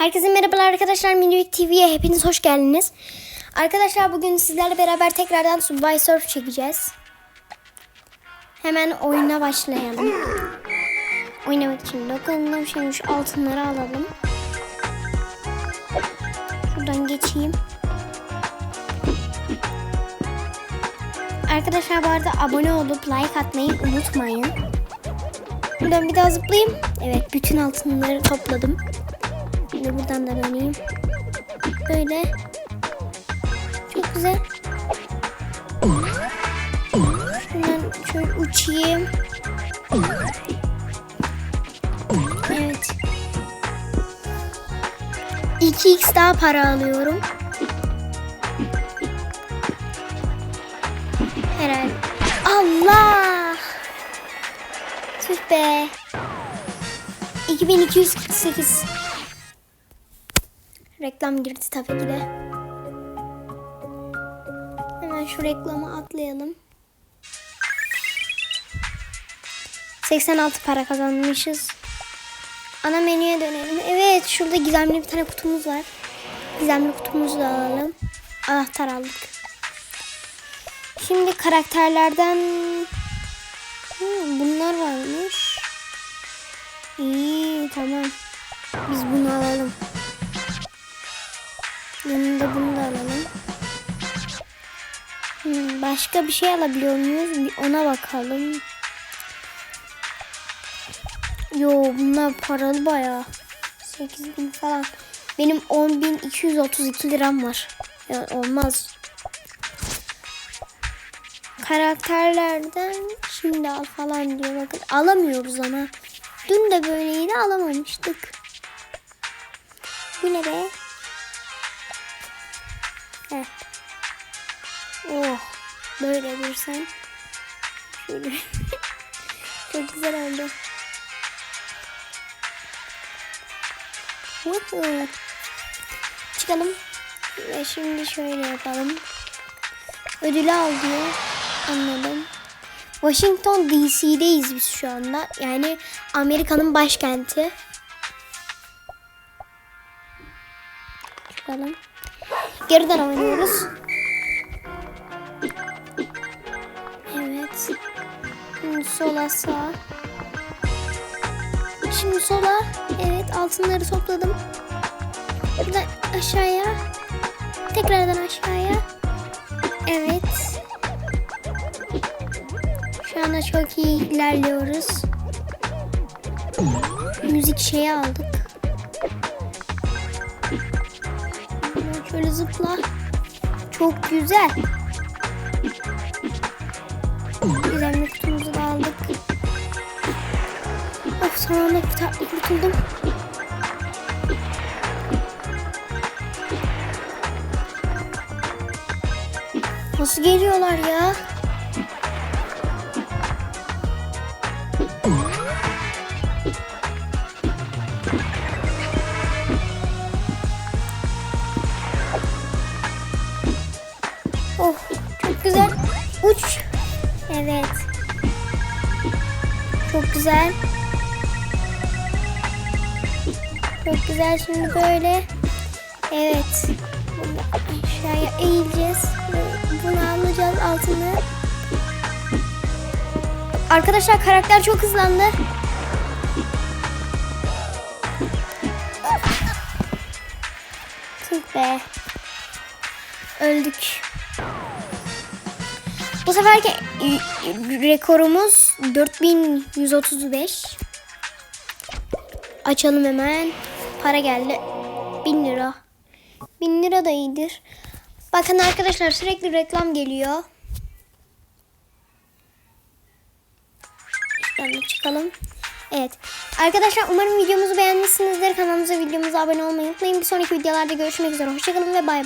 Herkese merhabalar arkadaşlar. Minibik TV'ye hepiniz hoş geldiniz. Arkadaşlar bugün sizlerle beraber tekrardan Subway Surf çekeceğiz. Hemen oyuna başlayalım. Oynamak için dokunalım. Şimdi şu altınları alalım. Şuradan geçeyim. Arkadaşlar bu arada abone olup like atmayı unutmayın. Buradan bir daha zıplayayım. Evet bütün altınları topladım. Şimdi buradan da döneyim. Böyle. Çok güzel. Şuradan şöyle uçayım. Evet. 2x daha para alıyorum. Herhalde. Allah! Tüh be. 2248. Reklam girdi tabii ki de. Hemen şu reklamı atlayalım. 86 para kazanmışız. Ana menüye dönelim. Evet şurada gizemli bir tane kutumuz var. Gizemli kutumuzu da alalım. Anahtar aldık. Şimdi karakterlerden Hmm, bunlar varmış. İyi tamam. Biz bunu alalım. Yanında bunu da alalım. Hmm, başka bir şey alabiliyor muyuz? Bir ona bakalım. Yo bunlar paralı bayağı. 8000 falan. Benim 10.232 liram var. Ya olmaz. Karakterlerden şimdi al falan diyor bakın. Alamıyoruz ama. Dün de böyleydi alamamıştık. Bu ne be? Böyle dursan. Şöyle. Çok güzel oldu. Woohoo. Çıkalım. Ve şimdi şöyle yapalım. Ödülü al diyor. Anladım. Washington DC'deyiz biz şu anda. Yani Amerika'nın başkenti. Çıkalım. Geriden oynuyoruz. Şimdi sola sağ. Şimdi sola. Evet altınları topladım. Buradan aşağıya. Tekrardan aşağıya. Evet. Şu anda çok iyi ilerliyoruz. Müzik şeyi aldık. Şöyle zıpla. Çok güzel. Güzel Of kurtar- kurtuldum. Nasıl geliyorlar ya? Oh çok güzel. Uç. Evet. Çok güzel. Çok güzel şimdi böyle. Evet. Aşağıya eğileceğiz. Bunu alacağız altını. Arkadaşlar karakter çok hızlandı. Tüh be. Öldük. Bu seferki e, rekorumuz 4135. Açalım hemen. Para geldi. 1000 lira. 1000 lira da iyidir. Bakın arkadaşlar sürekli reklam geliyor. Şuradan da çıkalım. Evet. Arkadaşlar umarım videomuzu beğenmişsinizdir. Kanalımıza videomuza abone olmayı unutmayın. Bir sonraki videolarda görüşmek üzere. Hoşçakalın ve bay bay.